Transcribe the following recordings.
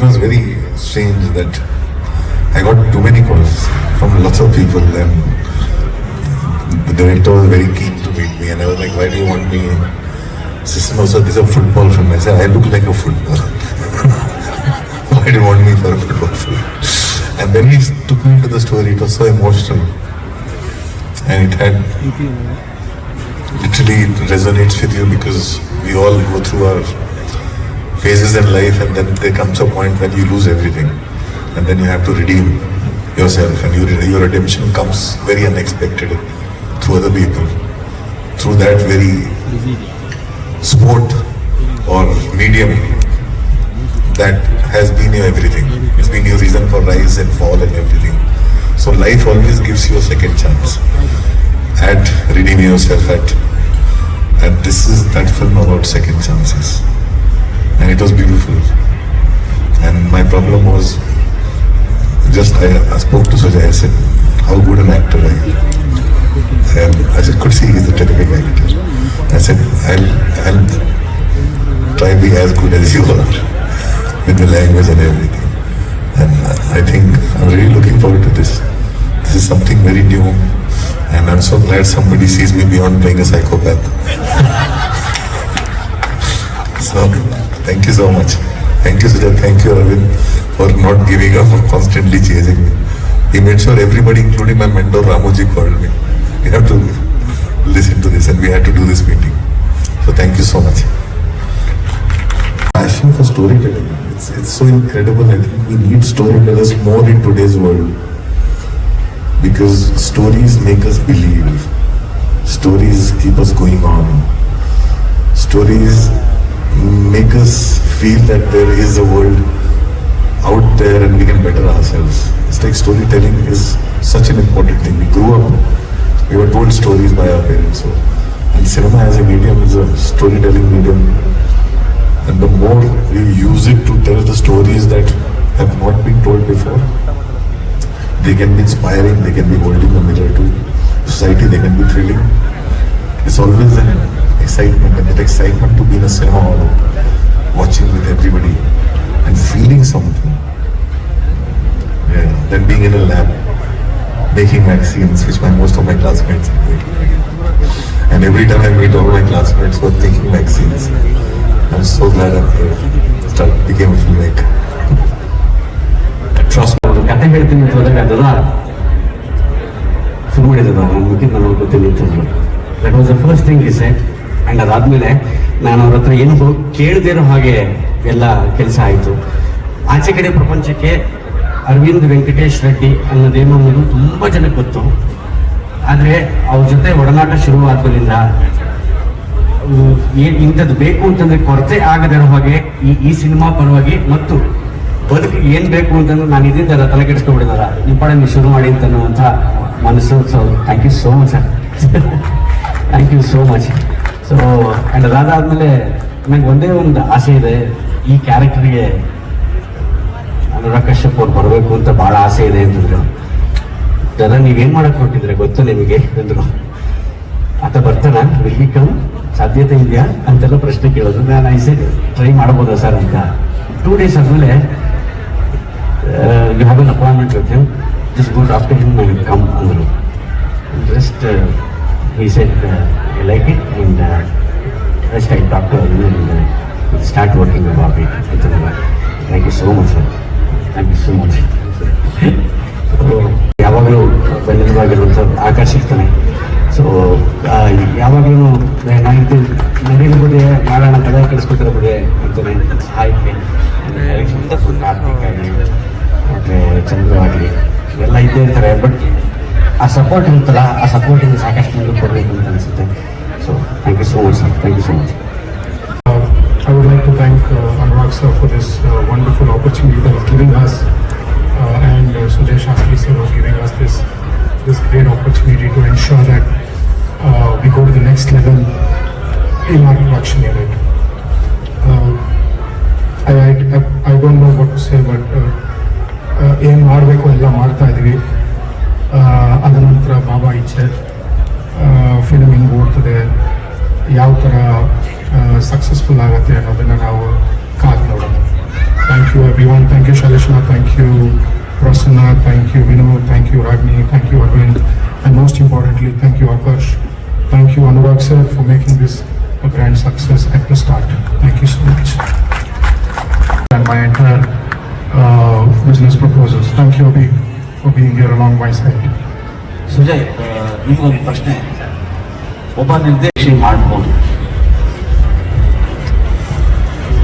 it was very strange that I got too many calls from lots of people and the director was very keen to meet me and I was like, why do you want me? Sister also, this is a football film. I said, I look like a footballer. why do you want me for a football film? And then he took me into the story. It was so emotional. And it had literally it resonates with you because we all go through our phases in life and then there comes a point when you lose everything and then you have to redeem yourself and your, your redemption comes very unexpected through other people. Through that very sport or medium that has been your everything. It's been your reason for rise and fall and everything. So life always gives you a second chance at redeeming yourself at and this is that film about second chances and it was beautiful. And my problem was just I, I spoke to Sujay. I said how good an actor are you? And I said, could see he's a terrific actor. I said I'll, I'll try to be as good as you are with the language and everything. And I think I'm really looking forward to this. This is something very new. And I'm so glad somebody sees me beyond being a psychopath So, thank you so much. Thank you, Sujat. Thank you, Arvind, for not giving up, for constantly chasing me. He made sure everybody, including my mentor Ramoji, called me. We have to listen to this and we had to do this meeting. So, thank you so much. Passion for storytelling. It's, it's so incredible. I think we need storytellers more in today's world because stories make us believe. Stories keep us going on stories make us feel that there is a world out there and we can better ourselves. It's like storytelling is such an important thing. We grew up, we were told stories by our parents. So, and cinema as a medium is a storytelling medium. And the more we use it to tell the stories that have not been told before, they can be inspiring, they can be holding a mirror to society, they can be thrilling. It's always excitement and that excitement to be in a cinema hall, watching with everybody and feeling something. Yeah, than being in a lab, making vaccines, which my most of my classmates are doing. And every time I meet all my classmates who are making vaccines, I'm so glad I'm here. Start became a filmmaker. Trust ಒಂದು ಕತೆ ಹೇಳ್ತೀನಿ ಅಂತ ಹೋದಾಗ ಅದದ ಶುರು ಮಾಡಿದ ನನ್ನ ಮುಗಿದ ನನಗೆ ಗೊತ್ತಿಲ್ಲ ಅಂತಂದ್ರು that was the first thing is set and ಅದಾದ್ಮೇಲೆ ನಾನು ಅವ್ರ ಹತ್ರ ಏನು ಕೇಳದೇ ಇರೋ ಹಾಗೆ ಎಲ್ಲ ಕೆಲಸ ಆಯಿತು. ಆಚೆ ಕಡೆ ಪ್ರಪಂಚಕ್ಕೆ ಅರವಿಂದ್ ವೆಂಕಟೇಶ್ ರೆಡ್ಡಿ ಅನ್ನೋದೇನು ಅನ್ನೋದು ತುಂಬ ಜನಕ್ಕೆ ಗೊತ್ತು. ಆದರೆ ಅವ್ರ ಜೊತೆ ಒಡನಾಟ ಶುರುವಾದ್ಮೇಲಿಂದ ಏನು ಇಂಥದ್ದು ಬೇಕು ಅಂತಂದ್ರೆ ಕೊರತೆ ಆಗದೇ ಹಾಗೆ ಈ ಈ ಸಿನಿಮಾ ಪರವಾಗಿ ಮತ್ತು ಬದುಕು ಏನ್ ಬೇಕು ಅಂತಂದ್ರೆ ನಾನು ಇದರಿಂದ ತಲೆ ಕೆಡಿಸ್ಕೊಂಡ್ಬಿಡಿದಾರ ನಿಮ್ಮ ಪಡೆ ನೀವು ಶುರು ಮಾಡಿ ಅಂತ ಅನ್ನುವಂಥ ಮನಸ್ಸು. So thank you so much thank you so much so and ಅದಾದಮೇಲೆ ನನಗೆ ಒಂದೇ ಒಂದು ಆಸೆ ಇದೆ, ಈ ಕ್ಯಾರೆಕ್ಟರ್ಗೆ ಅನುರಾಗ್ ಕಶ್ಯಪ್ ಅವ್ರು ಬರಬೇಕು ಅಂತ ಭಾಳ ಆಸೆ ಇದೆ ಅಂತಂದ್ರು. ಜನ ನೀವೇನ್ ಮಾಡಕ್ ಕೊಟ್ಟಿದ್ರೆ ಗೊತ್ತು ನಿಮಗೆ, ಅಂದ್ರು. ಆತ ಬರ್ತಾನ ಕಮ್ ಸಾಧ್ಯತೆ ಇದೆಯಾ? ಅಂತೆಲ್ಲ ಪ್ರಶ್ನೆ ಕೇಳೋದು ನಾನು ಐಸೆ ಟ್ರೈ ಮಾಡ್ಬೋದಾ ಸರ್ ಅಂತ. ಟೂ ಡೇಸ್ ಆದಮೇಲೆ you have an appointment with him just good after him come ಅಂದರು. ಜಸ್ಟ್ ಈ set I like it and just I talk to and start working about it ಅಂತ thank you so much sir Thank you so much ಯಾವಾಗಲೂ ಬೆನ್ನೆಲುಬಾಗಿರುವಂಥ ಆಕರ್ಷಿಸ್ತಾನೆ so ಯಾವಾಗಲೂ ನನಗೆ ನಡೆಯಲು ಬಿಡಿ ಮಾಡೋಣ ಕದ ಕಳಿಸ್ಕೊತಿರೋ ಬಗ್ಗೆ ಅಂತಾನೆ ಸಹಾಯಕ್ಕೆ ಕಾರ್ತಿಕ್ ಆಗಲಿ ಆಗಲಿ ಎಲ್ಲ ಇದ್ದೇ ಇರ್ತಾರೆ. ಬಟ್ ಆ ಸಪೋರ್ಟ್ ಇರುತ್ತಲ್ಲ, ಆ ಸಪೋರ್ಟಿಂದ ಸಾಕಷ್ಟು ಕೊಡಬೇಕು ಅಂತ ಅನಿಸುತ್ತೆ. So thank you so much sir thank you so much I would like to thank uh, Anurag sir for this uh, wonderful opportunity that he's giving us, uh, and uh, Sujay Shastri sir was giving us this this great opportunity to ensure that uh, we go to the next level in our production unit. Uh, I, I, I don't know what to say, but ಏನು ಮಾಡಬೇಕು ಎಲ್ಲ ಮಾಡ್ತಾ ಇದ್ವಿ ಅದ ನಂತರ ಬಾಬಾ ಇಚ್ಛೆ film ಹಿಂಗೆ ಓಡ್ತದೆ ಯಾವ ಥರ ಸಕ್ಸಸ್ಫುಲ್ ಆಗುತ್ತೆ ಅನ್ನೋದನ್ನು ನಾವು ಕಾದು ನೋಡೋಣ Thank you, everyone. Thank you, Shalishna. Thank you, Prasanna. Thank you, Vinod. Thank you, Ragni. Thank you, Arvind. And most importantly, thank you, Akash. Thank you, Anurag sir, for making this a grand success at the start. Thank you so much. And my entire uh, business proposals. Thank you, Abhi, for being here along my side. Sujay ನಿಮಗೊಂದು ಪ್ರಶ್ನೆ ಒಬ್ಬ ನಿರ್ದೇಶಿ ಮಾಡ್ಬೋದು.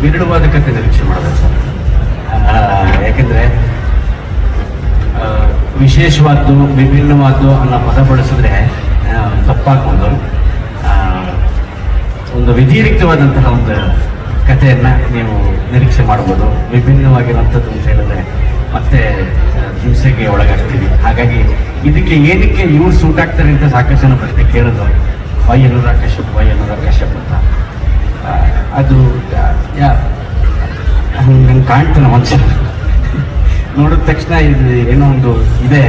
ವಿರಳವಾದ ಕಥೆ ನಿರೀಕ್ಷೆ ಮಾಡಬೇಕು sir? ಯಾಕೆಂದ್ರೆ ವಿಶೇಷವಾದ್ದು, ವಿಭಿನ್ನವಾದ್ದು ಅನ್ನೋ ಪದ ಬಳಸಿದ್ರೆ ತಪ್ಪಾಗ್ಬೋದು. ಒಂದು ವ್ಯತಿರಿಕ್ತವಾದಂತಹ ಒಂದು ಕಥೆಯನ್ನ ನೀವು ನಿರೀಕ್ಷೆ ಮಾಡ್ಬೋದು. ವಿಭಿನ್ನವಾಗಿರುವಂಥದ್ದು ಅಂತ ಹೇಳಿದ್ರೆ ಮತ್ತೆ ಹಿಂಸೆಗೆ ಒಳಗಾಗ್ತೀವಿ. ಹಾಗಾಗಿ ಇದಕ್ಕೆ ಏನಕ್ಕೆ ಇವ್ರು ಸೂಟ್ ಆಗ್ತಾರೆ ಅಂತ ಸಾಕಷ್ಟು ಜನ ಪ್ರಶ್ನೆ ಕೇಳೋದು ವೈ ಅನುರಾಗ್ ಕಶ್ಯಪ್ ವೈ ಅನುರಾಗ್ ಕಶ್ಯಪ್ ಅಂತ. ಅದು ಹಂಗೆ ನಂಗೆ ಕಾಣ್ತಾನೆ ಮನುಷ್ಯ ನೋಡಿದ ತಕ್ಷಣ ಇದು ಏನೋ ಒಂದು ಇದೆ.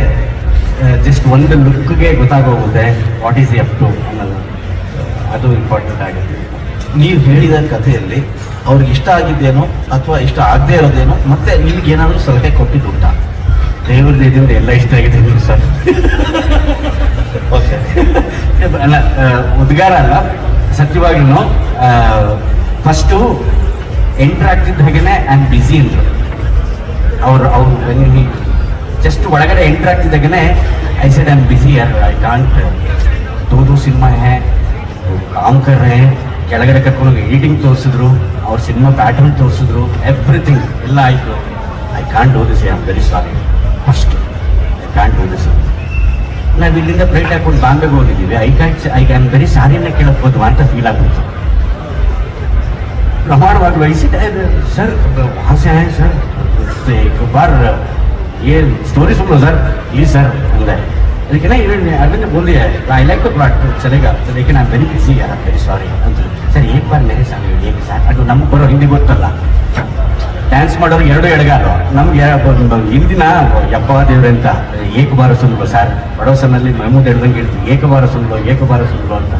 ಜಸ್ಟ್ ಒಂದು ಲುಕ್ಗೆ ಗೊತ್ತಾಗೋಗುತ್ತೆ ವಾಟ್ ಈಸ್ ಎಫ್ ಟು ಅನ್ನೋದು. ಅದು ಇಂಪಾರ್ಟೆಂಟ್ ಆಗಿದೆ. ನೀವು ಹೇಳಿದ ಕಥೆಯಲ್ಲಿ ಅವ್ರಿಗೆ ಇಷ್ಟ ಆಗಿದ್ದೇನೋ ಅಥವಾ ಇಷ್ಟ ಆಗದೆ ಇರೋದೇನೋ ಮತ್ತೆ ನಿಮ್ಗೆ ಏನಾದರೂ ಸಲಹೆ ಕೊಟ್ಟಿದ್ದುಂಟಾ? ದೇವ್ರದ್ದು ದೇದಿಂದ ಎಲ್ಲ ಇಷ್ಟ ಆಗಿದೆ ಸರ್? ಓಕೆ ಅಲ್ಲ ಉದ್ಗಾರ ಅಲ್ಲ ಸತ್ಯವಾಗ್ಲೂ ಫಸ್ಟು ಎಂಟ್ರ್ ಆಗ್ತಿದ್ದ ಹಾಗೇನೆ ಆಮ್ ಬ್ಯುಸಿ ಅಂದರು. ಅವ್ರು ಅವ್ರು ಜಸ್ಟ್ ಒಳಗಡೆ ಎಂಟ್ರ್ ಆಗ್ತಿದ್ದಾಗನೆ ಐ ಸೆಡ್ ಆಮ್ ಬ್ಯುಸಿ ಯಾರ್ I can't though though cinema hey com ಕರ್. ರೇ. ಕೆಳಗಡೆ ಕರ್ಕೊಂಡು ಎಡಿಟಿಂಗ್ ತೋರಿಸಿದ್ರು. ಅವ್ರ ಸಿನಿಮಾ ಪ್ಯಾಟರ್ನ್ ತೋರಿಸಿದ್ರು. ಎವ್ರಿಥಿಂಗ್ ಎಲ್ಲ ಆಯಿತು. I can't do this I am very sorry first I can't do this ನಾವು ಇಲ್ಲಿಂದ ಫ್ಲೈಟ್ ಹಾಕೊಂಡು ಬಾಂಬೆಗೆ ಹೋಗಿದ್ದೀವಿ. ಐ ಕ್ಯಾಚ್ ಐ ಕ್ಯಾನ್ ಬರೀ ಸಾರಿನ ಕೇಳಬಹುದು ಅಂತ ಫೀಲ್ ಆಗುತ್ತೆ. ಪ್ರಮಾಣವಾಗಿ ವಹಿಸಿದೆ ಸರ್ ಭಾಷೆ ಸರ್ ಬಾರ್, ಏನು ಸ್ಟೋರಿ ಸುಮ್ಮನೆ ಸರ್ ಪ್ಲೀಸ್ ಸರ್ ಅಂದೆ. ಅದಕ್ಕೆಲ್ಲ ಏನು ಅದನ್ನೇ ಬೋಲಿದೆ ಐ ಲೈಕ್ ಟು ಪ್ರಾಟ್ ಚಳಿಗಾಗ್ತದೆ ಅದಕ್ಕೆ ನಾನು ವೆರಿ ಬಿಸಿ ಯಾರು ವೆರಿ ಸಾರಿ ಅಂತ ಸರ್ ಏಕ್ ಬಾರ್ ಮೇರೆ ಸಾಮಿ ಏಕೆ ಸರ್ ಅದು ನಮ್ಗೆ ಬರೋ ಹಿಂದಿ ಗೊತ್ತಲ್ಲ. ಡ್ಯಾನ್ಸ್ ಮಾಡೋರು ಎರಡು ಎಡಗಾರು ನಮ್ಗೆ ಹಿಂದಿನ ಯಪ್ಪ ದೇವ್ರೆ ಅಂತ ಏಕಬಾರ ಸುಂದ್ರ ಸರ್, ಬಡವಸನಲ್ಲಿ ಮೆಮೂದ್ ಹಿಡ್ದಂಗೆ ಹೇಳ್ತೀವಿ ಏಕಬಾರ ಸುಂದ್ಲು ಏಕಬಾರ ಸುಂದ್ಲು ಅಂತ.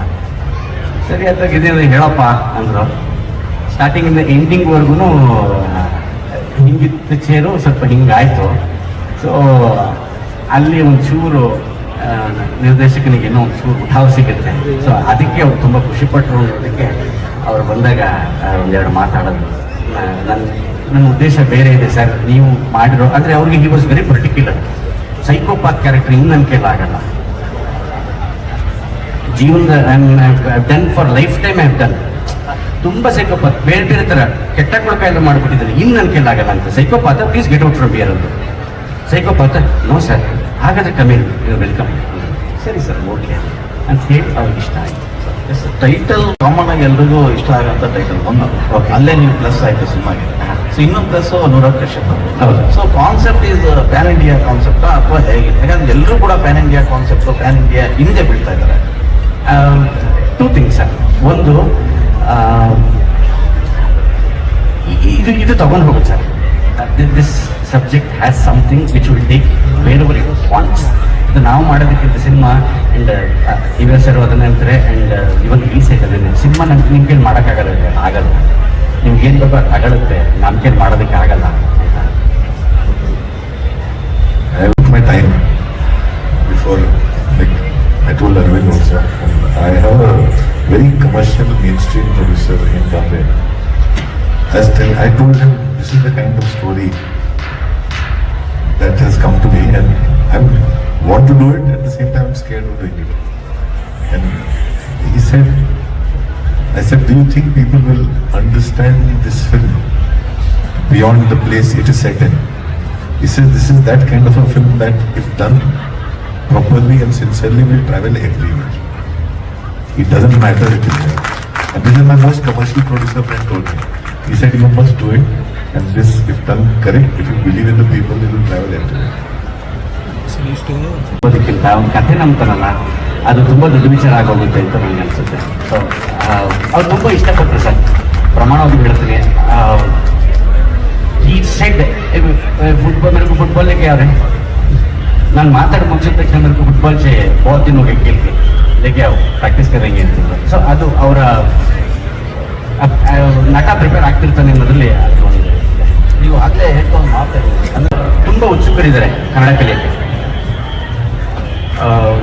ಸರಿ ಅಂತ ಇದೇನು ಹೇಳಪ್ಪ ಅಂದರು. ಸ್ಟಾರ್ಟಿಂಗಿಂದ ಎಂಡಿಂಗ್ವರೆಗೂ ಹಿಂಗಿತ್ತು ಚೇರು, ಸ್ವಲ್ಪ ಹಿಂಗಾಯಿತು. ಸೊ ಅಲ್ಲಿ ಒಂಚೂರು ಚೂರು ನಿರ್ದೇಶಕನಿಗೆ ಏನೋ ಒಂಚೂರು ಉಠಾವ್ ಸಿಗುತ್ತೆ. ಸೊ ಅದಕ್ಕೆ ಅವ್ರು ತುಂಬ ಖುಷಿಪಟ್ಟರು ಅನ್ನೋದಕ್ಕೆ ಅವ್ರು ಬಂದಾಗ ಒಂದೆರಡು ಮಾತಾಡೋದು. ನನ್ನ ನನ್ನ ಉದ್ದೇಶ ಬೇರೆ ಇದೆ ಸರ್. ನೀವು ಮಾಡಿರೋ ಆದರೆ ಅವ್ರಿಗೆ he was very particular psychopath character ಇನ್ನು ನನ್ನ ಕೈಲಾಗಲ್ಲ ಜೀವನದ done for life time have done ತುಂಬ ಸೈಕೋಪಾತ್ ಬೇರೆ ಬೇರೆ ಥರ ಕೆಟ್ಟ ಎಲ್ಲ ಮಾಡಿಬಿಟ್ಟಿದ್ದಾರೆ. ಇನ್ನು ನನ್ನ ಕೈಲಾಗಲ್ಲ ಅಂತ. Psychopath please get out from beer ಅಂತ. ಸೈಕೋಪಾತ ನೋ ಸರ್ ಹಾಗಾದ್ರೆ ಕಮ್ಮಿ ವೆಲ್ಕಮ್ ಸರಿ ಸರ್ ಓಕೆ ಅಂತ ಹೇಳಿ ಅವ್ರಿಗೆ ಇಷ್ಟ ಆಯಿತು. ಟೈಟಲ್ ಕಾಮನ್ ಆಗಿ ಎಲ್ರಿಗೂ ಇಷ್ಟ ಆಗೋಂಥ ಟೈಟಲ್ ಒಂದು. ಅಲ್ಲೇ ನೀವು ಪ್ಲಸ್ ಆಯ್ತು ಸಿನಿಮಾಗೆ. ಸೊ ಇನ್ನೊಂದು ಪ್ಲಸ್ ಅನುರಾಗ್ ಕಶ್ಯಪ್ ಹೌದು. So concept is pan India concept ಅಥವಾ ಹೇಗೆ ಯಾಕಂದ್ರೆ ಎಲ್ಲರೂ ಕೂಡ pan India concept pan India ಹಿಂದೆ ಬೀಳ್ತಾ ಇದ್ದಾರೆ. ಟೂ ಥಿಂಗ್ಸ್ ಸರ್ ಒಂದು ಇದು ಇದು ತಗೊಂಡು ಹೋಗುತ್ತೆ sir this subject has something which will take where over it wants ಮತ್ತು ನಾವು ಮಾಡೋದಕ್ಕಿಂತ ಸಿನಿಮಾ ಅಂಡ್ ಇವ ಸರ್ ಅದನ್ನ ಹೇಳ್ತಾರೆ ಆ್ಯಂಡ್ ಸೈಟ್ ರಿಲೀಸ್ ಆಯ್ತದೇ ಸಿನಿಮಾ ನಮ್ಗೆ ನಿಮ್ಗೇನು ಮಾಡೋಕ್ಕಾಗಲ್ಲ ಆಗಲ್ಲ. ಆಗಲ್ಲ ನಿಮ್ಗೇನು ಬೇಕೋ ಅದು ತಗೊಳುತ್ತೆ. ನಮ್ಗೇನು ಮಾಡೋದಕ್ಕೆ ಆಗಲ್ಲ my time before like I told Aravind sir I a very commercial I told them kind of story that has come to be want to do it at the same time I'm scared of doing it. And he said, I said, do you think people will understand this film beyond the place it is set in? He says this is that kind of a film that, if done properly and sincerely, will travel everywhere. It doesn't matter it is there. And this is my most commercial producer friend told me. He said you must do it, and this, if done correct, if you believe in the people, it will travel everywhere. ಓದೋದಕ್ಕಿಂತ ಅವ್ನ ಕಥೆ ನಂಬ್ತಾರಲ್ಲ ಅದು ತುಂಬ ದೊಡ್ಡ ವಿಚಾರ ಆಗೋಗುತ್ತೆ ಅಂತ ನನಗೆ ಅನಿಸುತ್ತೆ. ಸೊ ಅವ್ರು ತುಂಬ ಇಷ್ಟಪಟ್ಟರು ಸರ್. ಪ್ರಮಾಣವಾಗಿ ಹೇಳ್ತೀನಿ ಈ ಸೆಡ್ ಫುಟ್ಬಾಲ್ ಮೇರೆಗೂ ಫುಟ್ಬಾಲಿಗೆ ಅವ್ರೆ. ನಾನು ಮಾತಾಡಿ ಮುಗಿಸಿದ ತಕ್ಷಣ ಮೇರೆಗೂ ಫುಟ್ಬಾಲ್ ಚೆ ಬಹುತ್ ದಿನ ಹೋಗಿ ಕೇಳ್ತೀನಿ ಲೇಗೆ ಯಾವ ಪ್ರಾಕ್ಟೀಸ್ ಕರಂಗೆ ಅಂತ ಸೊ ಅದು ಅವರ ನಟ ಪ್ರಿಪೇರ್ ಆಗ್ತಿರ್ತಾನೆ ಅನ್ನೋದ್ರಲ್ಲಿ ನೀವು ಆಗಲೇ ಹೇಳ್ಕೊಂಡು ಮಾತಾಡಿ. ಅಂದರೆ ತುಂಬ ಉತ್ಸುಕರಿದ್ದಾರೆ ಕನ್ನಡ ಕಲಿಯಲ್ಲಿ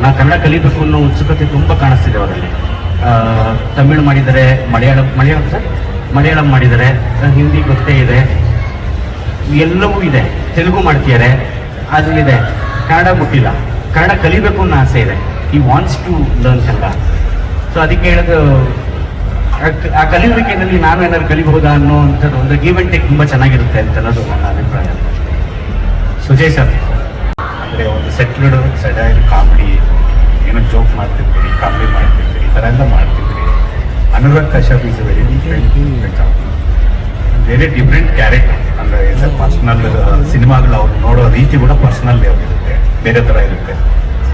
ನಾ ಕನ್ನಡ ಕಲಿಬೇಕು ಅನ್ನೋ ಉತ್ಸುಕತೆ ತುಂಬ ಕಾಣಿಸ್ತಿದೆ ಅವರಲ್ಲಿ. ತಮಿಳು ಮಾಡಿದರೆ ಮಲಯಾಳಂ ಮಲಯಾಳಂ ಸರ್? ಮಲಯಾಳಂ ಮಾಡಿದ್ದಾರೆ ಹಿಂದಿ ಗೊತ್ತೇ ಇದೆ. ಎಲ್ಲವೂ ಇದೆ. ತೆಲುಗು ಮಾಡ್ತಿದ್ದಾರೆ, ಅದು ಇದೆ. ಕನ್ನಡ ಮುಟ್ಟಿಲ್ಲ. ಕನ್ನಡ ಕಲಿಬೇಕು ಅನ್ನೋ ಆಸೆ ಇದೆ. ಈ wants to learn Kannada. So ಅದಕ್ಕೆ ಹೇಳೋದು, ಆ ಕಲಿಯುವಿಕೆಯಲ್ಲಿ ನಾನು ಏನಾದ್ರು ಕಲಿಬಹುದಾ ಅನ್ನೋ ಅಂಥದ್ದು ಒಂದು ಗೀವೆಂಟೆ ತುಂಬ ಚೆನ್ನಾಗಿರುತ್ತೆ ಅಂತ ಅನ್ನೋದು ನನ್ನ ಅಭಿಪ್ರಾಯ. ಸುಜಯ್ ಸರ್. ಅಂದರೆ ಒಂದು ಸೆಟ್ಲ್ಡ್ ಸಡೈಲ್ ಕಾಮಿಡಿ ಏನೋ ಜೋಕ್ ಮಾಡ್ತಿರ್ತೀರಿ ಕಾಮಿಡಿ ಮಾಡ್ತಿರ್ತೀರಿ, ಈ ಥರ ಎಲ್ಲ ಮಾಡ್ತಿದ್ರಿ. Anurag Kashyap is very different very different character ಅಂದರೆ ಪರ್ಸ್ನಲ್ ಸಿನಿಮಾಗಳು ಅವ್ರು ನೋಡೋ ರೀತಿ ಕೂಡ ಪರ್ಸ್ನಲ್ ಇರುತ್ತೆ ಬೇರೆ ಥರ ಇರುತ್ತೆ.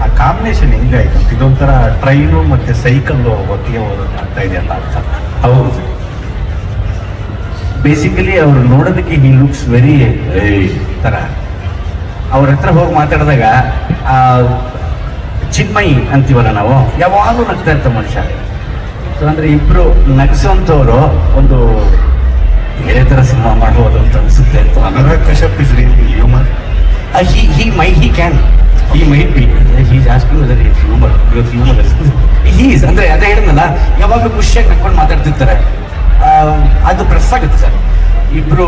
ಆ ಕಾಂಬಿನೇಷನ್ ಹೆಂಗಾಯ್ತು? ಅಂತ ಇದೊಂಥರ ಟ್ರೈನು ಮತ್ತು ಸೈಕಲ್ಲು ಒಟ್ಟಿಗೆ ಹೋಗೋದು ಆಗ್ತಾ ಇದೆ ಅಂತ ಹೌದು ಬೇಸಿಕಲಿ ಅವರು ನೋಡೋದಕ್ಕೆ ಹಿ ಲುಕ್ಸ್ ವೆರಿ ಥರ ಅವ್ರ ಹತ್ರ ಹೋಗಿ ಮಾತಾಡಿದಾಗ ಆ, ಚಿನ್ಮಯಿ ಅಂತೀವಲ್ಲ ನಾವು ಯಾವಾಗಲೂ ನಗ್ತಾ ಇರ್ತಾರೆ ಮನುಷ್ಯ. ಸೊ ಅಂದರೆ ಇಬ್ಬರು ನಗಿಸೋಂಥವ್ರು ಒಂದು ಬೇರೆ ಥರ ಸಿನಿಮಾ ಮಾಡ್ಬೋದು ಅಂತ ಅನಿಸುತ್ತೆ ಅಂತ Anurag Kashyap is really humour he he may he can he might be he ಜಾಸ್ತಿ ಹ್ಯೂಮರ್ ಹ್ಯೂಮರ್ ಹೀಸ್ ಅಂದರೆ ಅದೇ ಹೇಳಿದ್ನಲ್ಲ ಯಾವಾಗಲೂ ಖುಷಿಯಾಗಿ ನಕ್ಕೊಂಡು ಮಾತಾಡ್ತಿರ್ತಾರೆ. ಅದು ಪ್ರೆಸ್ ಆಗುತ್ತೆ ಸರ್. ಇಬ್ಬರು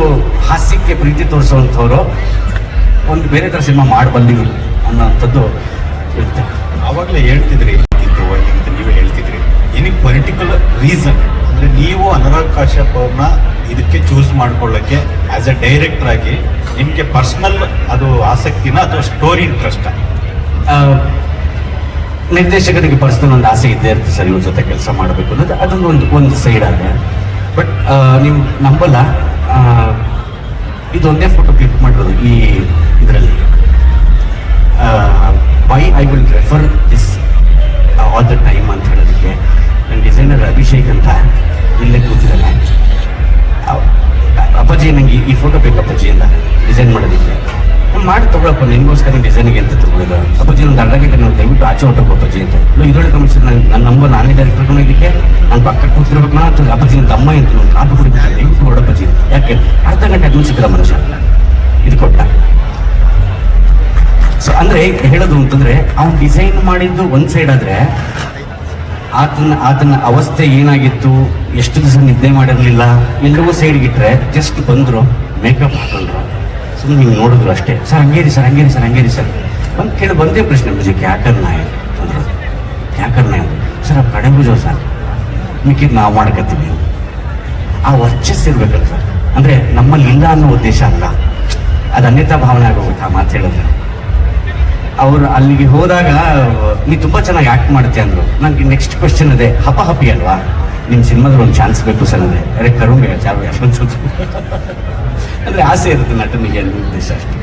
ಹಾಸ್ಯಕ್ಕೆ ಪ್ರೀತಿ ತೋರಿಸುವಂಥವ್ರು. ಒಂದು ಬೇರೆ ಥರ ಸಿನಿಮಾ ಮಾಡಬಲ್ಲಿರು ಅನ್ನೋವಂಥದ್ದು ಇರುತ್ತೆ. ಆವಾಗಲೇ ಹೇಳ್ತಿದ್ರಿ ಅಂತ ನೀವೇ ಹೇಳ್ತಿದ್ರಿ. ಎನಿ ಪೊಲಿಟಿಕಲ್ ರೀಸನ್ ಅಂದ್ರೆ ನೀವು ಅನುರಾಗ್ ಕಾಶ್ಯಪ್ ಅವ್ರನ್ನ ಇದಕ್ಕೆ ಚೂಸ್ ಮಾಡ್ಕೊಳ್ಳಕ್ಕೆ ಆಸ್ ಅ ಡೈರೆಕ್ಟರ್ ಆಗಿ ನಿಮಗೆ ಪರ್ಸನಲ್ ಅದು ಆಸಕ್ತಿನ ಅಥವಾ ಸ್ಟೋರಿ ಇಂಟ್ರೆಸ್ಟ್ ನಿರ್ದೇಶಕರಿಗೆ ಪರ್ಸನಲ್ ಒಂದು ಆಸೆ ಇದ್ದೇ ಇರುತ್ತೆ ಸರ್ ಇವ್ರ ಜೊತೆ ಕೆಲಸ ಮಾಡಬೇಕು ಅನ್ನೋದು. ಅದೊಂದು ಒಂದು ಒಂದು ಸೈಡ್ ಆಗಿದೆ ಬಟ್ ನೀವು ನಂಬಲ್ಲ? ಇದೊಂದೇ ಫೋಟೋ ಕ್ಲಿಕ್ ಮಾಡಿರೋದು ಈ ಇದರಲ್ಲಿ why I will refer this all the time ಅಂತ ಹೇಳೋದಕ್ಕೆ ನನ್ನ ಡಿಸೈನರ್ ಅಭಿಷೇಕ್ ಅಂತ ಇಲ್ಲೇ ಕೂತಿದ್ದಾನೆ. ಅಪ್ಪಾಜಿ ನನಗೆ ಈ- ಫೋಟೋ ಬೇಕು ಅಪ್ಪಾಜಿ ಅಂತ ಡಿಸೈನ್ ಮಾಡೋದಕ್ಕೆ. ನಾನು ಮಾಡಿ ತಗೊಳಪ್ಪ, ನಿನ್ಗೋಸ್ಕರ ಡಿಸೈನಿಗೆ ಅಂತ ತಗೊಳ್ಳೋದು ಅಪ್ಪಾಜಿ ಒಂದು ಅರ್ಧ ಗಂಟೆ ನಾನು ದಯವಿಟ್ಟು ಆಚೆ ಹೊಟ್ಟೋಗಿ ಅಪ್ಪಾಜಿ ಅಂತ. ಇದೊಳ್ಳೆ ಕಮಿಷನ್ ನನ್ನ ನನ್ನ ನಂಬರ್ ನಾನೇ ಡೈರೆಕ್ಟರ್ ಇದಕ್ಕೆ ನಾನು ಪಕ್ಕ ಕೂತಿರ್ಬೇಕು ಅಪ್ಪಾಜಿ ಅಂತ ಅಮ್ಮ ಅಂತ ನಾನು ಕಾಪು ಕುಡಿತೀನಿ ಅಂತ. ಯಾಕೆ? ಅರ್ಧ ಗಂಟೆ ಅದು ಸಿಕ್ಕದ ಮನುಷ್ಯ. ಹೇಳೋದು ಅಂತಂದ್ರೆ, ಅವ್ನು ಡಿಸೈನ್ ಮಾಡಿದ್ದು ಒಂದ್ ಸೈಡ್ ಆದ್ರೆ, ಆತನ ಆತನ ಅವಸ್ಥೆ ಏನಾಗಿತ್ತು, ಎಷ್ಟು ದಿವಸ ನಿದ್ದೆ ಮಾಡಿರಲಿಲ್ಲ ಎಲ್ಲವೂ ಸೈಡ್ಗಿಟ್ರೆ ಜಸ್ಟ್ ಬಂದರು ಮೇಕಪ್ ಹಾಕೊಂಡ್ರು ಸುಮ್ಮನೆ ಹಿಂಗೆ ನೋಡಿದ್ರು ಅಷ್ಟೇ. ಸರ್, ಹಂಗೇರಿ ಸರ್ ಹಂಗೇರಿ ಸರ್ ಹಂಗೇರಿ ಸರ್. ಒಂದು ಕೇಳಿ ಬಂದೇ ಪ್ರಶ್ನೆ ಮುಜೆ ಕ್ಯಾಕರ್ನ ಅಂದರು. ನಾಯ್? ಸರ್, ಆ ಕಡೆ ಬುಜೋ ಸರ್. ಮಿಕ್ಕಿದ್ ನಾವು ಮಾಡ್ಕೊತೀವಿ ಆ ವರ್ಚಸ್ ಇರ್ಬೇಕಲ್ಲ ಸರ್. ಅಂದ್ರೆ ನಮ್ಮಲ್ಲಿ ಇಲ್ಲ ಅನ್ನೋ ಉದ್ದೇಶ ಅಲ್ಲ. ಅದು ಅನ್ಯತಾ ಭಾವನೆ ಆಗೋಗುತ್ತೆ ಆ ಮಾತು ಹೇಳಿದ್ರೆ. ಅವರು ಅಲ್ಲಿಗೆ ಹೋದಾಗ, ನೀ ತುಂಬಾ ಚೆನ್ನಾಗಿ ಆಕ್ಟ್ ಮಾಡ್ತೀಯ ಅಂದ್ರು. ನನಗೆ ನೆಕ್ಸ್ಟ್ ಕ್ವಶನ್ ಅದೇ ಹಪ ಹಪಿ ಅಲ್ವಾ? ನಿಮ್ಮ ಸಿನಿಮಾದಲ್ಲಿ ಒಂದು ಚಾನ್ಸ್ ಬೇಕು ಸರ್ ಅದೇ ಅರೆ ಯಶವಂತ್ ಅಂದ್ರೆ. ಆಸೆ ಇರುತ್ತೆ ನಟನಿಗೆ ಉದ್ದೇಶ ಅಷ್ಟೇ.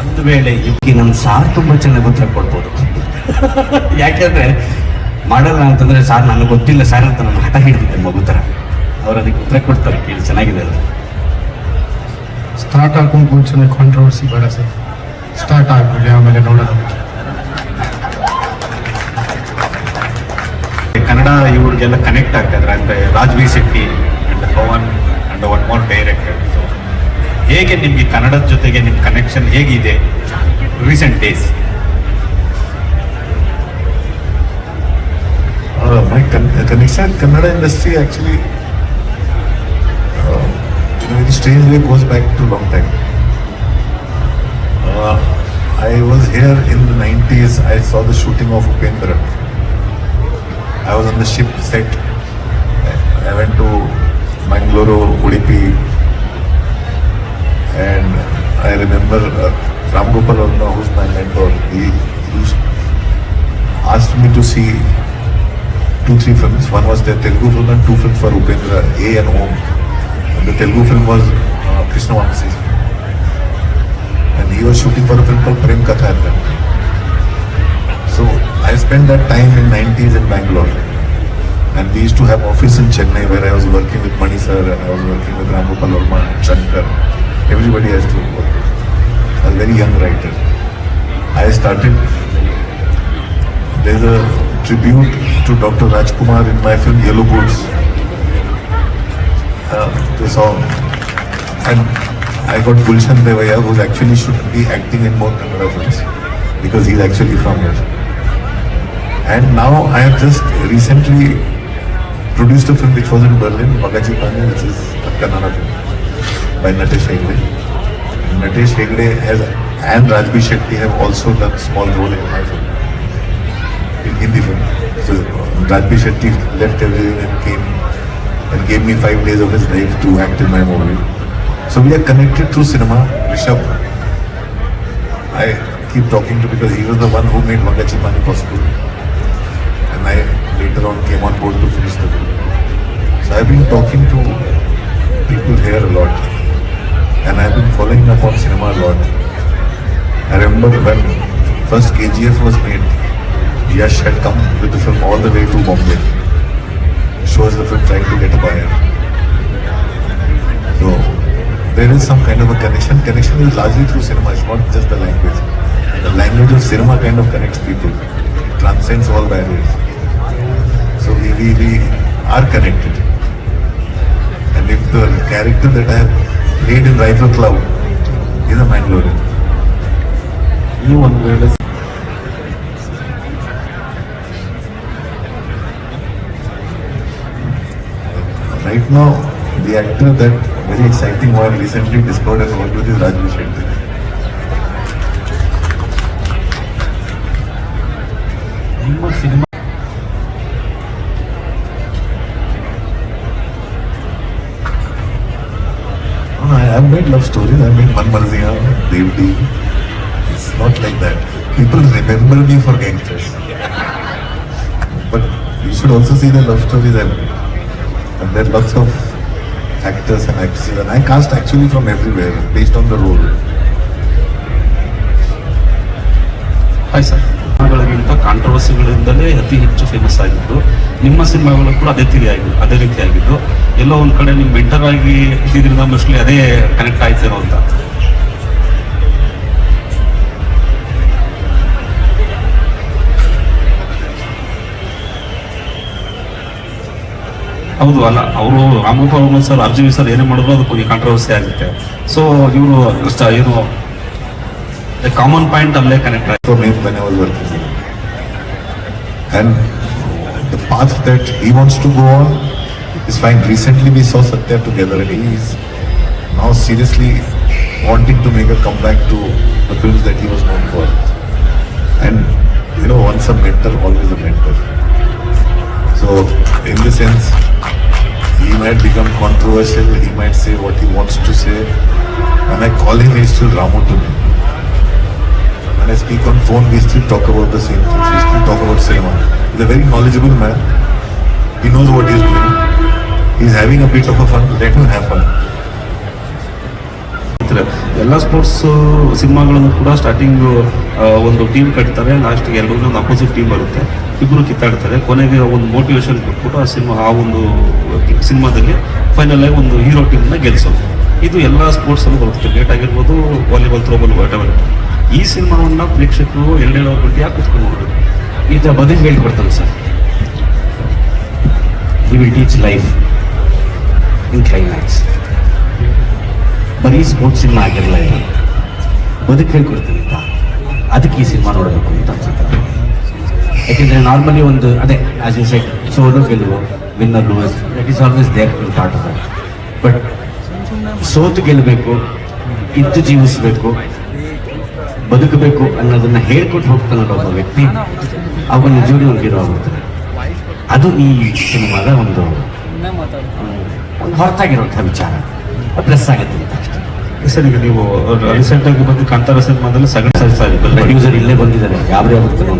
ಒಂದು ವೇಳೆ ಇವಕ್ಕೆ ನಮ್ಮ ಸಾರ್ ತುಂಬಾ ಚೆನ್ನಾಗಿ ಉತ್ತರ ಕೊಡ್ಬೋದು. ಯಾಕೆಂದ್ರೆ ಮಾಡಲ್ಲ ಅಂತಂದ್ರೆ ಸಾರ್ ನನಗೆ ಗೊತ್ತಿಲ್ಲ ಸಾರ್ ಅಂತ ನನ್ನ ಹಠ ಹಿಡಿದಿದ್ದೆ ಮಗು ಥರ. ಅವ್ರು ಅದಕ್ಕೆ ಉತ್ತರ ಕೊಡ್ತಾರೆ ಕೇಳಿ, ಚೆನ್ನಾಗಿದೆ ಅದು ಸ್ಟಾರ್ಟ್ ಆಗೋದು ಮುಂಚೆನೆ ಕಾಂಟ್ರವರ್ಸಿ ಬೇಡ ಸರ್. ಸ್ಟಾರ್ಟ್ ಆಗ್ಬಿಡಿ ಆಮೇಲೆ ನೋಡೋಣ. ಕನ್ನಡ ಇವ್ರಿಗೆಲ್ಲ ಕನೆಕ್ಟ್ ಆಗ್ತದ್ರೆ ಅಂದ್ರೆ Rajvi Shetty and Pavan and one more director ಹೇಗೆ ನಿಮಗೆ ಕನ್ನಡದ ಜೊತೆಗೆ ನಿಮ್ಮ ಕನೆಕ್ಷನ್ ಹೇಗಿದೆ recent days my connection Kannada industry actually strange way goes back to long a here in the 90s, I saw the shooting of Upendra. I was on the ship set. I, went to Mangalore, Udupi, and I remember uh, Ram Gopal who's my mentor, he, asked me to see two, three films. One was the Telugu film and two films for Upendra, A and Om. And the Telugu film was uh, Krishna Vamsi. And he was shooting for a film called Prem Katha at that time. So I spent that time in 90s in Bangalore. And we used to have office in Chennai where I was working with Mani sir and I was working with Ram Gopal Varma and Shankar. Everybody has to work. I was a very young writer. I started there's a tribute to Dr. Rajkumar in my film Yellow Boots. Uh, the song. And I got Gulshan Devaya, who actually should be acting in more Kannada films because he's actually from here. And now I have just recently produced a film which was in Berlin, Bagaji Pani, which is a Kannada film by Natesh Hegde. Natesh Hegde has and Rajbi Shetty have also done small role in my film, in Hindi film. So Rajbi Shetty left everything and came and gave me five days of his life to act in my movie. So we are connected through cinema. Rishabh, I keep talking to because he was the one who made Vanga Chipani possible. And I later on came on board to finish the film. So I've been talking to people here a lot. And I've been following up on cinema a lot. I remember when first KGF was made, Yash had come with the film all the way to Bombay. Shows the film trying to get a buyer. So there is some kind of a connection. Connection is largely through cinema, it's not just the language. The language of cinema kind of connects people, it transcends all barriers. So we, we, we are connected. And if the character that I have played in Rifle Cloud is a Mangalorean, you want to realize. Right now, the actor that very exciting one recently discovered and worked with is Rajiv Shetty. cinema no, I have made love stories, I have made Manmarziya, Devdi. It's not like that. People remember me for gangsters. But you should also see the love stories I've made. And there are lots of actors and actresses. And I cast actually from everywhere, based on the role. Hi sir ಸಿನಿಮಾಗಳಿಗಿಂತ ಕಾಂಟ್ರವರ್ಸಿಗಳಿಂದಲೇ ಅತಿ ಹೆಚ್ಚು famous ಆಗಿದ್ದು, ನಿಮ್ಮ ಸಿನಿಮಾಗಳು ಕೂಡ ಅದೇ ರೀತಿ ಆಗಿದ್ದು, ಅದೇ ರೀತಿ ಆಗಿದ್ದು, ಎಲ್ಲೋ ಒಂದು ಕಡೆ ನೀವು ಮೆಂಟರ್ ಆಗಿ ಇದ್ದಿದ್ರಿಂದ ಮೋಸ್ಟ್ಲಿ ಅದೇ ಕನೆಕ್ಟ್ ಆಯ್ತಿರೋ ಅಂತ ಹೌದು ಅಲ್ಲ ಅವರು ರಾಮಗೋಪಾಲ್ ಸರ್ ಅರ್ಜುನ್ ಸರ್ ಏನೇ ಮಾಡಿದ್ರು ಅದು ಅದಕ್ಕೆ ಕಾಂಟ್ರವರ್ಸಿ ಆಗುತ್ತೆ ಸೊ ಇವರು ಏನು ಕಾಮನ್ ಪಾಯಿಂಟ್ ಅಲ್ಲೇ ಕನೆಕ್ಟ್ ಆಯ್ತು the path that he wants to go on is fine. Recently we saw Satya together and he is now seriously wanting to make a comeback to the films that he was known for. And you know, once a mentor, always a mentor. So in this sense, controversial, he might say what he wants to say. When I call him, he's still Ramu to me. When I speak on phone, we still talk about the same things. We still talk about cinema. He's a very knowledgeable man. He knows what he's doing. He's having a bit of a fun. Let him have fun. ಮಾಡ್ತಾರೆ. ಎಲ್ಲ sports ಸಿನಿಮಾಗಳನ್ನು ಕೂಡ starting ಒಂದು team ಕಟ್ತಾರೆ. ಲಾಸ್ಟ್ಗೆ ಎಲ್ಲರೂ ಒಂದು opposite team ಬರುತ್ತೆ. ಇಬ್ಬರು ಕಿತ್ತಾಡ್ತಾರೆ. ಕೊನೆಗೆ ಒಂದು ಮೋಟಿವೇಶನ್ ಕೊಟ್ಬಿಟ್ಟು ಆ ಸಿನಿಮಾ, ಆ ಒಂದು ಸಿನಿಮಾದಲ್ಲಿ ಫೈನಲ್ ಆಗಿ ಒಂದು ಹೀರೋ ಟೀಮ್ನ ಗೆಲ್ಸೋದು. ಇದು ಎಲ್ಲ ಸ್ಪೋರ್ಟ್ಸಲ್ಲೂ ಬರುತ್ತೆ. ಕ್ರಿಕೆಟ್ ಆಗಿರ್ಬೋದು ವಾಲಿಬಾಲ್ ಥ್ರೋಬಾಲ್ ವಾಟೆವರ್ ಈ ಸಿನಿಮಾವನ್ನು ಪ್ರೇಕ್ಷಕರು ಎರಡೆರಡು ಬಗ್ಗೆ ಯಾಕೆ ಕುತ್ಕೊಂಡು ಇದರ ಬದಲು ಹೇಳ್ಕೊಡ್ತಾನೆ sir. You will teach life in climax ಬರೀ ಸ್ಪೋರ್ಟ್ಸ್ ಸಿನಿಮಾ ಆಗಿರಲ್ಲ ಇದು. ಬದುಕು ಹೇಳ್ಕೊಡ್ತೀನಿ ಅಂತ. ಅದಕ್ಕೆ ಈ ಸಿನಿಮಾ ನೋಡಬೇಕು ಅಂತ ಅನ್ಸುತ್ತೆ. ಯಾಕೆಂದರೆ ನಾರ್ಮಲಿ ಒಂದು, ಅದೇ ಆಸ್ ಯು ಸೆಟ್ ಸೋಲು ಗೆಲುವು winner lose that is always there part of but ಸೋತು ಗೆಲ್ಲಬೇಕು, ಇದ್ದು ಜೀವಿಸಬೇಕು, ಬದುಕಬೇಕು ಅನ್ನೋದನ್ನ ಹೇಳ್ಕೊಟ್ಟು ಹೋಗ್ತಾನಲ್ಲ ಒಬ್ಬ ವ್ಯಕ್ತಿ, ಅವನ ನಿಜವಾಗ್ಲೂ ಒಂದು ಹೀರೋ ಅದು ಈ ಸಿನಿಮಾದ ಒಂದು ಒಂದು ಹೊರತಾಗಿರುವಂತಹ ವಿಚಾರ. ಪ್ಲಸ್ ಆಗುತ್ತೆ ಅಂತ ಸರ್ ಈಗ ನೀವು ರೀಸೆಂಟ್ ಆಗಿ ಬಂದು ಕಾಂತಾರ ಸಿನಿಮಾದಲ್ಲಿ ಸಗಣಿ ಸಾರಿ ಪ್ರೊಡ್ಯೂಸರ್ ಇಲ್ಲೇ ಬಂದಿದ್ದಾರೆ ಯಾವ್ದೇ ಆಗ್ಬಿಡ್ತಾನೆ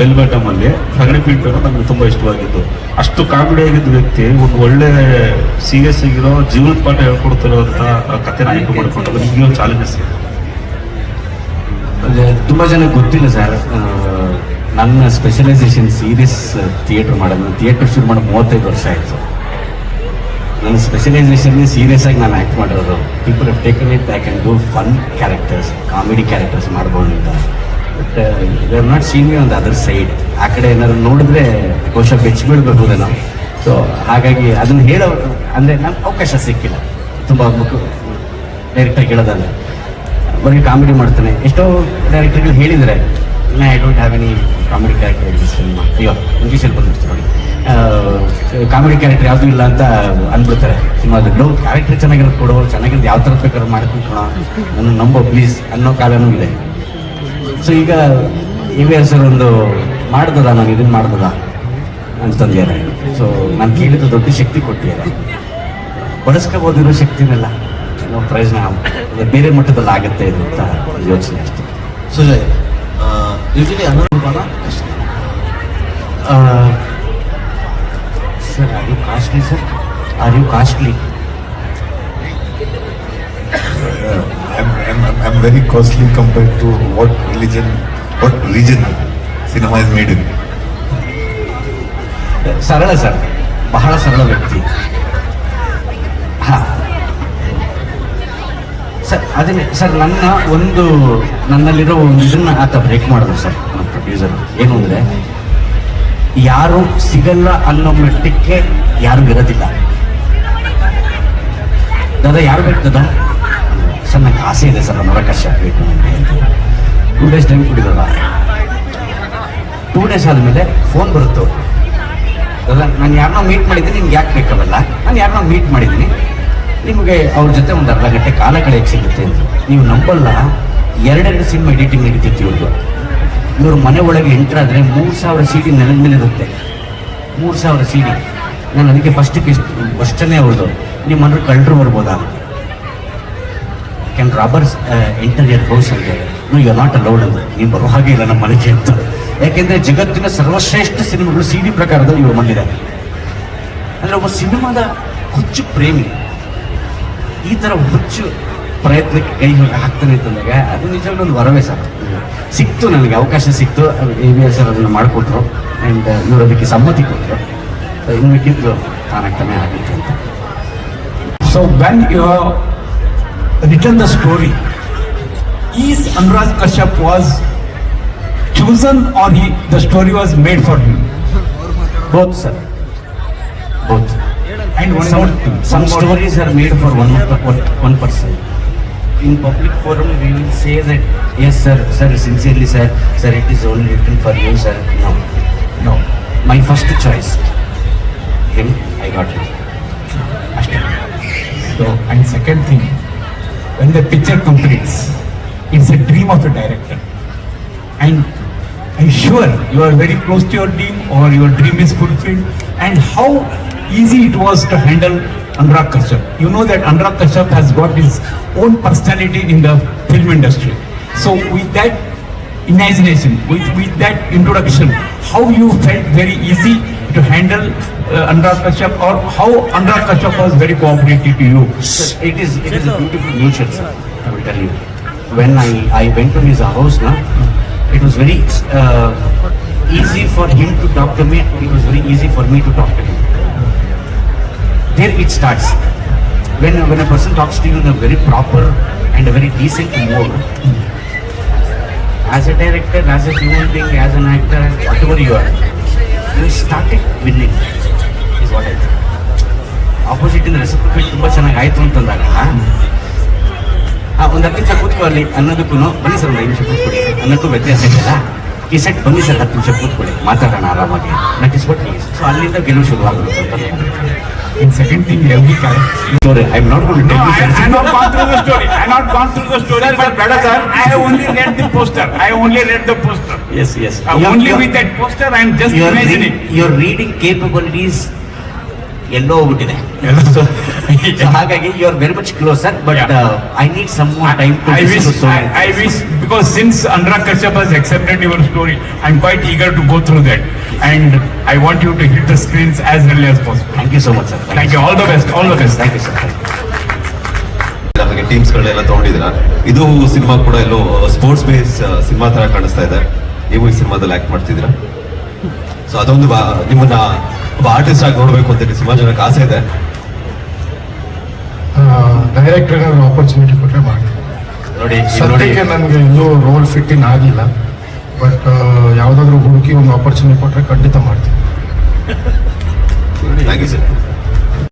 ಬೆಲ್ ಬಾಟಮ್ ಅಲ್ಲಿ ಸಗಣಿ ಪಿಂಟು ನಮ್ಗೆ ತುಂಬಾ ಇಷ್ಟವಾಗಿದ್ದು ಅಷ್ಟು ಕಾಮಿಡಿ ಆಗಿದ್ದ ವ್ಯಕ್ತಿ ಒಂದು ಒಳ್ಳೆ ಸೀರಿಯಸ್ ಆಗಿರೋ ಜೀವನ ಪಾಠ ಹೇಳ್ಕೊಡ್ತಿರೋಂಥ ಕತೆ ನಾಯಕ ಮಾಡ್ಕೊಂಡು. ನಿಮಗೆ ಒಂದು ಚಾಲೆಂಜಸ್ ತುಂಬಾ ಜನ ಗೊತ್ತಿಲ್ಲ ಸರ್ ನನ್ನ ಸ್ಪೆಷಲೈಸೇಷನ್ ಸೀರಿಯಸ್ ಥಿಯೇಟರ್ ಮಾಡೋದು. ಥಿಯೇಟರ್ ಶುರು ಮಾಡೋ ಮೂವತ್ತೈದು ವರ್ಷ ಆಯಿತು. ನನ್ನ ಸ್ಪೆಷಲೈಸೇಷನ್ ಸೀರಿಯಸ್ ಆಗಿ ನಾನು ಆ್ಯಕ್ಟ್ ಮಾಡಿರೋದು. People have taken it I can do fun characters comedy characters ಮಾಡ್ಬೋದು ಅಂತ but we are not seen on the other side ಆ ಕಡೆ ಏನಾದ್ರು ನೋಡಿದ್ರೆ ಬಹುಶಃ ಬೆಚ್ಚ ನಾವು ಸೊ ಹಾಗಾಗಿ ಅದನ್ನು ಹೇಳೋ, ಅಂದರೆ ನಮ್ಗೆ ಅವಕಾಶ ಸಿಕ್ಕಿಲ್ಲ. ತುಂಬ ಮುಖ ಡೈರೆಕ್ಟಾಗಿ ಹೇಳೋದಲ್ಲ ಬರೀ ಕಾಮಿಡಿ ಮಾಡ್ತಾನೆ. ಎಷ್ಟೋ ಡೈರೆಕ್ಟರ್ಗಳು ಹೇಳಿದರೆ I don't have any comedy character cinema ಅಯ್ಯೋ ಇಂಗ್ಲೀಷಲ್ಲಿ ಬಂದಿರ್ತೀನಿ ನೋಡಿ. ಕಾಮಿಡಿ ಕ್ಯಾರೆಕ್ಟರ್ ಯಾವುದೂ ಇಲ್ಲ ಅಂತ ಅಂದ್ಬಿಡ್ತಾರೆ ಸಿನಿಮಾದಲ್ಲೂ ಕ್ಯಾರೆಕ್ಟರ್ ಚೆನ್ನಾಗಿರೋದು ಕೊಡು ಚೆನ್ನಾಗಿರೋದು ಯಾವ ಥರ ಬೇಕಾದ್ರೂ ಮಾಡ್ಕೊಂಡು ನನ್ನ ನಂಬೋ ಪ್ಲೀಸ್. ಅನ್ನೋ ಕಾಲನೂ ಇದೆ. ಸೊ ಈಗ ಇ ವಿ ಸರ್ ಒಂದು ಮಾಡ್ದದ ನಾನು? ಇದನ್ನು ಮಾಡ್ದದ? ಅಂತಂದಿದ್ದಾರೆ ಸೊ ನಾನು ಕೇಳಿದ ದೊಡ್ಡ ಶಕ್ತಿ ಕೊಟ್ಟಿದ್ದಾರೆ. ಬಳಸ್ಕೋಬೋದಿರೋ ಶಕ್ತಿನೆಲ್ಲ. ನಾವು ಪ್ರಯೋಜನ ಬೇರೆ ಮಟ್ಟದಲ್ಲಿ ಆಗುತ್ತೆ ಇದು ಅಂತ ಯೋಚನೆ ಅಷ್ಟೇ. Sujay usually ಅನುರೂಪನ? Costly sir are you costly I'm, I'm very costly compared to what religion, what region cinema is made in. ಸರಳ ಸರ್ ಬಹಳ ಸರಳ ವ್ಯಕ್ತಿ. ಹಾ. ಸರ್ ಅದನ್ನೇ ಸರ್ ನನ್ನ ಒಂದು ನನ್ನಲ್ಲಿರೋ ಒಂದು ಇದನ್ನ ಆತ ಬ್ರೇಕ್ ಮಾಡಿದ್ರು ಸರ್ ನಮ್ಮ ಪ್ರೊಡ್ಯೂಸರ್ ಏನು ಅಂದರೆ ಯಾರು ಸಿಗಲ್ಲ ಅನ್ನೋ ಮಟ್ಟಕ್ಕೆ ಯಾರು ಇರೋದಿಲ್ಲ ದಾದಾ ಯಾರು ಬೇಕು ದಾದಾ ಸರ್, ನಂಗೆ ಆಸೆ ಇದೆ ಸರ್ ನವಕಾಶ ಬೇಕು ನನಗೆ ಟೂ ಡೇಸ್ ಟೈಮ್ ಕುಡಿದಲ್ಲ. ಟೂ ಡೇಸ್ ಆದಮೇಲೆ ಫೋನ್ ಬರುತ್ತೋ. ದಾದಾ ನಾನು ಯಾರನ್ನೋ ಮೀಟ್ ಮಾಡಿದ್ದೀನಿ, ನಿಮ್ಗೆ ಯಾಕೆ ಬೇಕಾವಲ್ಲ? ನಾನು ಯಾರನ್ನೋ ಮೀಟ್ ಮಾಡಿದ್ದೀನಿ. ನಿಮಗೆ ಅವ್ರ ಜೊತೆ ಒಂದು ಅರ್ಧ ಗಂಟೆ ಕಾಲ ಕಳೆಯಕ್ಕೆ ಸಿಗುತ್ತೆ ಅಂತ. ನೀವು ನಂಬಲ್ಲ, ಎರಡೆರಡು ಸಿನಿಮಾ ಎಡಿಟಿಂಗ್ ನಡೀತಿತ್ತು ಇವ್ರದ್ದು ಇವ್ರ ಮನೆ ಒಳಗೆ ಎಂಟ್ರ್ ಆದರೆ ಮೂರು ಸಾವಿರ ಸಿ ಡಿ ಇರುತ್ತೆ. ಮೂರು ಸಾವಿರ ಸಿ ಡಿ ನಾನು ಅದಕ್ಕೆ ಫಸ್ಟ್ ಫಸ್ಟನ್ನೇ ಅವ್ರದ್ದು ನಿಮ್ಮ ಮನೆ ಕಳ್ಳರು ಬರ್ಬೋದಾ? Can robbers enter your house ಅಂತ ನೋ ಯು ನಾಟ್ ಅಲೌಡ್ ಅಂತ ನೀವು ಬರೋ ಹಾಗೆ ಇಲ್ಲ ನಮ್ಮ ಮನೆಗೆ ಅಂತ. ಯಾಕೆಂದ್ರೆ ಜಗತ್ತಿನ ಸರ್ವಶ್ರೇಷ್ಠ ಸಿನಿಮಾಗಳು ಸಿ ಡಿ ಪ್ರಕಾರದಲ್ಲಿ ಇವರು ಬಂದಿದ್ದಾರೆ. ಅಂದರೆ ಒಬ್ಬ ಸಿನಿಮಾದ ಹುಚ್ಚು ಪ್ರೇಮಿ. ಈ ಥರ ಹುಚ್ಚು ಪ್ರಯತ್ನಕ್ಕೆ ಕೈ ಹಾಕ್ತಾನೆ ಅಂತಂದಾಗ ಅದು ನಿಜವಾಗ್ಲೂ ಒಂದು ವರವೇ ಸರ್. ಸಿಕ್ತು, ನನಗೆ ಅವಕಾಶ ಸಿಕ್ತು. ಎ ಬಿ ಎಸ್ ಸರ್ ಅದನ್ನು ಮಾಡಿಕೊಟ್ರು. ಆ್ಯಂಡ್ ಇವರು ಅದಕ್ಕೆ ಸಮ್ಮತಿ ಕೊಟ್ಟರು ಇನ್ನು ಮಿಕ್ಕಿದ್ದು ತಾನಾಗ್ತಾನೆ ಆಗುತ್ತೆ ಅಂತ So when you have written the story, is Anurag Kashyap was chosen or he, the story was made for him? Both, sir. Both. And one some, more thing. some one more stories are made for one, one, one person. In public forum, we will say that, yes, sir, sir, sincerely, sir, sir, it is only written for you, sir. No, no. My first choice, him, I got him. ಅಷ್ಟೇ So, and second thing, when the picture completes, it's a dream of the director. And I'm sure you are very close to your dream or your dream is fulfilled. And how easy it was to handle Anurag Kashyap. You know that Anurag Kashyap has got his own personality in the film industry. So with that imagination, with, with that introduction, how you felt very easy to handle uh, Anurag Kashyap or how Anurag Kashyap was very cooperative to you? It is it is a beautiful mutual, sir. I will tell you. When I, I went to his house, na, it was very uh, easy for him to talk to me. It was very easy for me to talk to him. There it starts. When when a person talks to you in a very proper and a very decent mode, as a director, as a human being, as an actor, whatever you are, you started winning. Is what I think. Opposite ಇಂದ reciprocate ತುಂಬಾ ಚೆನ್ನಾಗಿ ಆಯ್ತು ಅಂತಂದಾಗ ಒಂದು ಹತ್ತು ನಿಮಿಷ ಕೂತ್ಕೊಳ್ಳಿ ಅನ್ನೋದಕ್ಕೂ ಬನ್ನಿ ಸರ್, ಒಂದು ಐದು ನಿಮಿಷ ಕೂತ್ಕೊಳ್ಳಿ ಅನ್ನೋಕ್ಕೂ ವ್ಯತ್ಯಾಸ ಇದೆಯಲ್ಲ ಈ ಸೆಟ್ ಬನ್ನಿ ಸರ್ ಹತ್ತು ನಿಮಿಷ ಕೂತ್ಕೊಳ್ಳಿ ಮಾತಾಡೋಣ ಆರಾಮಾಗಿ ದಟ್ ಇಸ್ ವಾಟ್ ಸೊ ಅಲ್ಲಿಂದ ಗೆಲುವು ಶುರುವಾಗುತ್ತೆ ಅಂತ And second thing, every character. I am not going No, I, I have not gone through the story. I have not gone through the story. Sir, but sir, better, sir. I have only read the poster. I only read the poster. Yes yes Uh, only with that poster, I am just imagining. Your reading capabilities ಎಲ್ಲೋ ಹೋಗ್ಬಿಟ್ಟಿದೆ. ಹಾಗಾಗಿ you are very much close sir but I need some time to I wish I because since Anurag Kashyap accepted your story I quite eager to go through that and I want you to hit the screens as early as possible thank you so much sir thank you all the best all the best thank you sir teams ಗಳನ್ನೆಲ್ಲ ತಗೊಂಡಿದ್ದೀರಾ? ಇದು cinema ಕೂಡ ಎಲ್ಲೋ sports base cinema ತರ ಕಾಣಿಸ್ತಾ ಇದೆ. ನೀವು ಈ ಸಿನಿಮಾದಲ್ಲಿ act ಮಾಡ್ತಿದ್ದೀರಾ? ಸೊ ಅದೊಂದು ನಿಮ್ಮನ್ನ ಒಬ್ಬ ಆರ್ಟಿಸ್ಟ್ ಆಗಿ ನೋಡ್ಬೇಕು ಅಂತ ಸುಮಾರು ಜನಕ್ಕೆ ಆಸೆ ಇದೆ? ಡೈರೆಕ್ಟರ್ ಆಪರ್ಚುನಿಟಿ ಕೊಟ್ಟರೆ ಮಾಡ್ತೀನಿ ನೋಡಿ ಸದ್ಯಕ್ಕೆ ನನಗೆ ಇನ್ನೂ ರೋಲ್ ಫಿಟ್ ಇನ್ ಆಗಿಲ್ಲ ಬಟ್ ಯಾವುದಾದ್ರೂ ಹುಡುಕಿ ಒಂದು ಆಪರ್ಚುನಿಟಿ ಕೊಟ್ಟರೆ ಖಂಡಿತ ಮಾಡ್ತೀನಿ. Thank you sir